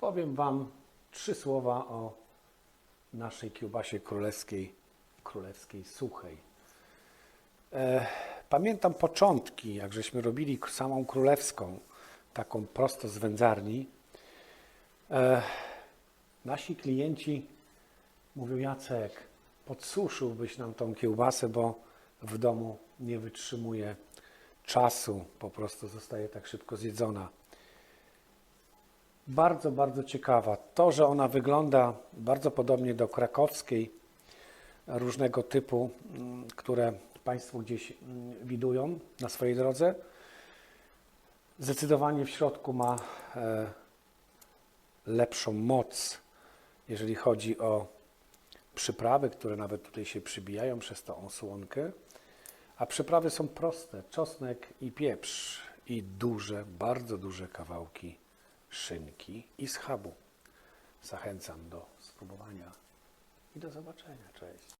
powiem Wam trzy słowa o naszej kiełbasie królewskiej, królewskiej suchej. E, pamiętam początki, jak żeśmy robili samą królewską, taką prosto z wędzarni. E, nasi klienci mówią, Jacek, podsuszyłbyś nam tą kiełbasę, bo w domu nie wytrzymuje czasu, po prostu zostaje tak szybko zjedzona. Bardzo, bardzo ciekawa. To, że ona wygląda bardzo podobnie do krakowskiej, różnego typu, mm, które Państwo gdzieś mm, widują na swojej drodze. Zdecydowanie w środku ma e, lepszą moc, jeżeli chodzi o przyprawy, które nawet tutaj się przybijają przez tą osłonkę. A przyprawy są proste: czosnek i pieprz i duże, bardzo duże kawałki szynki i schabu. Zachęcam do spróbowania i do zobaczenia. Cześć.